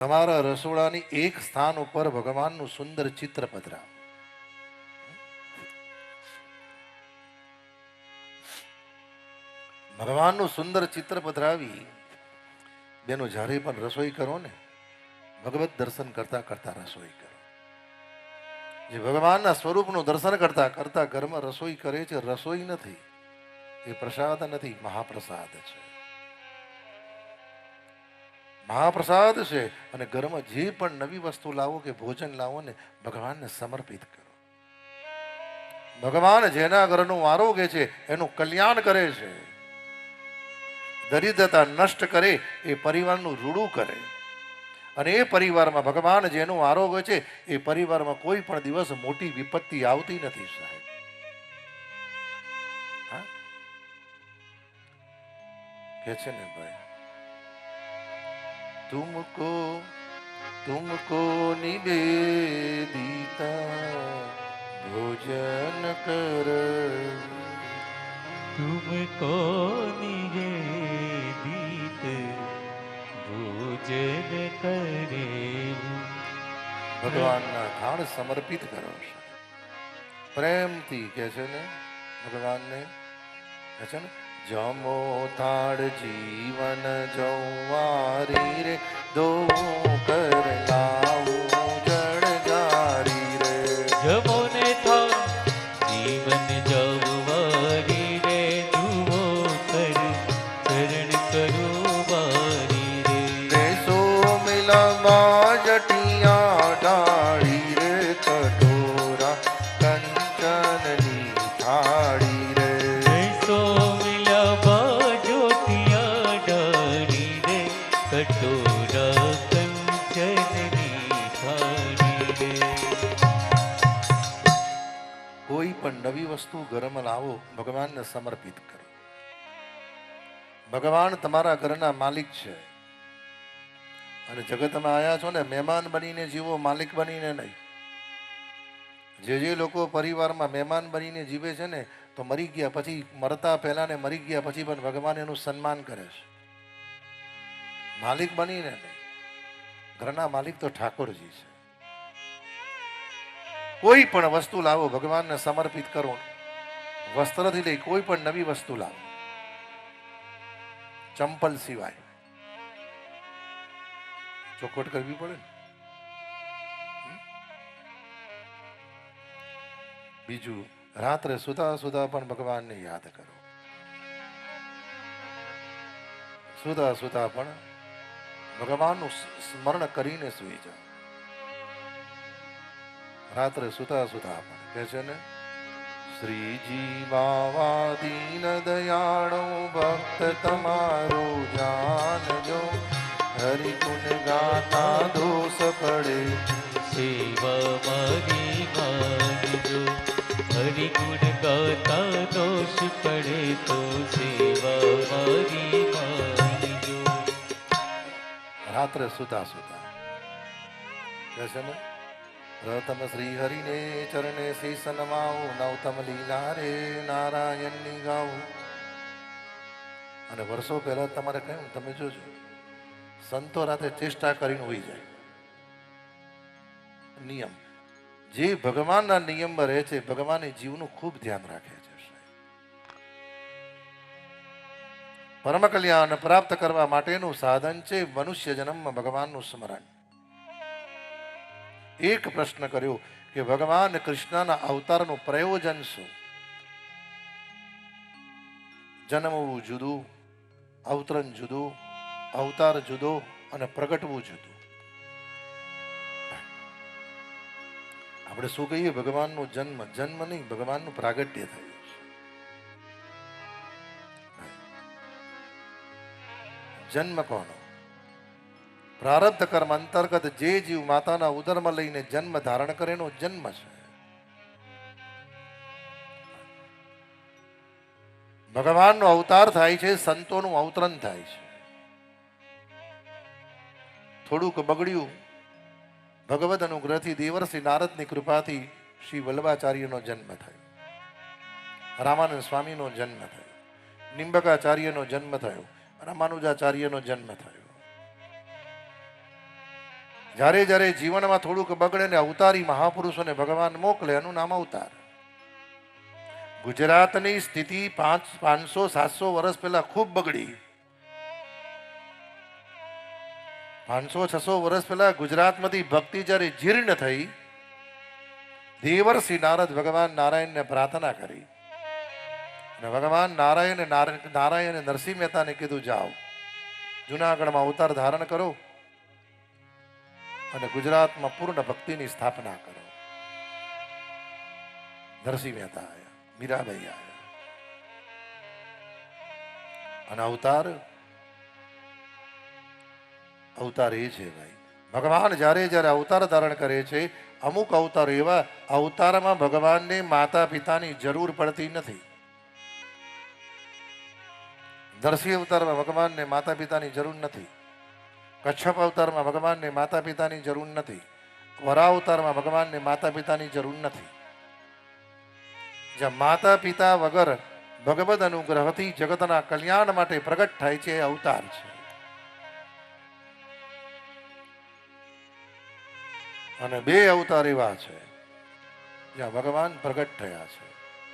તમારા રસોડાની એક સ્થાન ઉપર ભગવાનનું સુંદર ચિત્ર પધરા ભગવાનનું સુંદર ચિત્ર પધરાવી બેનો જ્યારે પણ રસોઈ કરો ને, ભગવત દર્શન કરતા કરતા રસોઈ કરો. જે ભગવાનના સ્વરૂપનું દર્શન કરતા કરતા ઘરમાં રસોઈ કરે છે, રસોઈ નથી, એ પ્રસાદ નથી, મહાપ્રસાદ છે. મહાપ્રસાદ છે અને ઘરમાં જે પણ નવી વસ્તુ લાવો કે ભોજન લાવો ને, ભગવાનને સમર્પિત કરો. ભગવાન જેના ઘરનું આરોગ્ય છે, એનું કલ્યાણ કરે છે. દરિદ્રતા નષ્ટ કરે, એ પરિવારનું રૂડું કરે. અને એ પરિવારમાં ભગવાન જેનું આરોગ્ય છે, એ પરિવારમાં કોઈ પણ દિવસ મોટી વિપત્તિ આવતી નથી સાહેબ? કે છે ને ભાઈ? तुमको तुमको निवेदिता भोजन कर तुमको निवेदित भोजन करे ભગવાનના થાળ સમર્પિત કરો છો પ્રેમથી કે છે ને ભગવાનને કે છે ને જમો થાળ જીવન જૌવારી રે દો કર લાવું રે. જમો ને થાળ જીવન વસ્તુ ઘરમાં લાવો, ભગવાનને સમર્પિત કરો. ભગવાન તમારા ઘરના માલિક છે. અને જગતમાં આવ્યા છો ને, મહેમાન બનીને જીવો, માલિક બનીને નહીં. જે જે લોકો પરિવારમાં મહેમાન બનીને જીવે છે ને, તો મરી ગયા પછી, મરતા પહેલા ને મરી ગયા પછી પણ ભગવાન એનું સન્માન કરે છે. માલિક બનીને નહીં. ઘરના માલિક તો ઠાકોરજી છે. કોઈ પણ વસ્તુ લાવો, ભગવાનને સમર્પિત કરો. વસ્ત્રથી લઈ કોઈ પણ નવી વસ્તુ લાવો. ચંપલ સિવાય. ચોખવટ કરવી પડે બીજું, રાત્રે સુતા સુતા પણ ભગવાનને યાદ કરો. સુતા સુતા પણ ભગવાનનું સ્મરણ કરીને સુઈ જાઓ. રાત્રે સુતા સુતા પણ કે છે ને, શ્રીજી બાવા દીન દયાળો, ભક્ત તમારો જાનજો. હરિ ગુણ ગાતા દોષ પડે સેવા મારી માનજો હરિ ગુણ ગાતા દોષ પડે તો સેવા મારી માનજો રાત્રે સુતા સુતા કે છે ને પ્રથમ શ્રી હરિને ચરણે શ્રી નમાવો નવતમ લીલા રે નારાયણની ગાવું અને વર્ષો પહેલા તમારે કહ્યું, તમે જોજો, સંતો રાતે ચેષ્ટા કરીને હોઈ જાય. નિયમ. જે ભગવાનના નિયમમાં રહે છે, ભગવાન જીવનું ખૂબ ધ્યાન રાખે છે પરમ કલ્યાણ પ્રાપ્ત કરવા માટેનું સાધન છે મનુષ્ય જન્મમાં ભગવાનનું સ્મરણ. એક પ્રશ્ન કર્યો કે ભગવાન કૃષ્ણના અવતારનું પ્રયોજન શું? જન્મવું જુદું, અવતરણ જુદું, અવતાર જુદો અને પ્રગટવું જુદું. આપણે શું કહીએ? ભગવાનનો જન્મ જન્મ નહીં, ભગવાનનું પ્રાગટ્ય થયું જન્મ કોનો? પ્રારબ્ધ કર્મ અંતર્ગત જે જીવ માતાના ઉદરમાં લઈને જન્મ ધારણ કરે એનો જન્મ છે. ભગવાનનો અવતાર થાય છે, સંતોનું અવતરણ થાય છે. થોડુંક બગડ્યું, ભગવદ અનુગ્રહથી દેવર્ષિ નારદની કૃપાથી શ્રી વલ્લભાચાર્યનો જન્મ થયો. રામાનંદ સ્વામીનો જન્મ થયો. નિંબકાચાર્યનો જન્મ થયો. રામાનુજાચાર્યનો જન્મ થયો. જ્યારે જ્યારે જીવનમાં થોડુંક બગડે ને અવતારી મહાપુરુષોને ભગવાન મોકલે, એનું નામ અવતાર. ગુજરાતની સ્થિતિ પાંચ, પાંચસો, સાતસો વર્ષ પહેલા ખૂબ બગડી. પાંચસો, છસો વર્ષ પહેલા ગુજરાતમાંથી ભક્તિ જ્યારે જીર્ણ થઈ, દેવર્ષિ નારદ ભગવાન નારાયણને પ્રાર્થના કરી. અને ભગવાન નારાયણ નારાયણ નારાયણે નરસિંહ મહેતાને કીધું, જાઓ, જુનાગઢમાં અવતાર ધારણ કરો. અને ગુજરાતમાં પૂર્ણ ભક્તિની સ્થાપના કરો. નરસિંહ મહેતા આવ્યા મીરાબાઈ આવ્યા અને અવતાર? અવતાર એ છે ભાઈ. ભગવાન જ્યારે જ્યારે અવતાર ધારણ કરે છે, અમુક અવતાર એવા અવતારમાં ભગવાનને માતા પિતાની જરૂર પડતી નથી. નરસિંહ અવતારમાં ભગવાનને માતા પિતાની જરૂર નથી. કચ્છપ અવતારમાં ભગવાનને માતા પિતાની જરૂર નથી. વરા અવતારમાં ભગવાનને માતા પિતાની જરૂર નથી. જ્યાં માતા પિતા વગર ભગવદ અનુગ્રહથી જગતના કલ્યાણ માટે પ્રગટ થાય છે એ અવતાર છે. અને બે અવતાર એવા છે જ્યાં ભગવાન પ્રગટ થયા છે.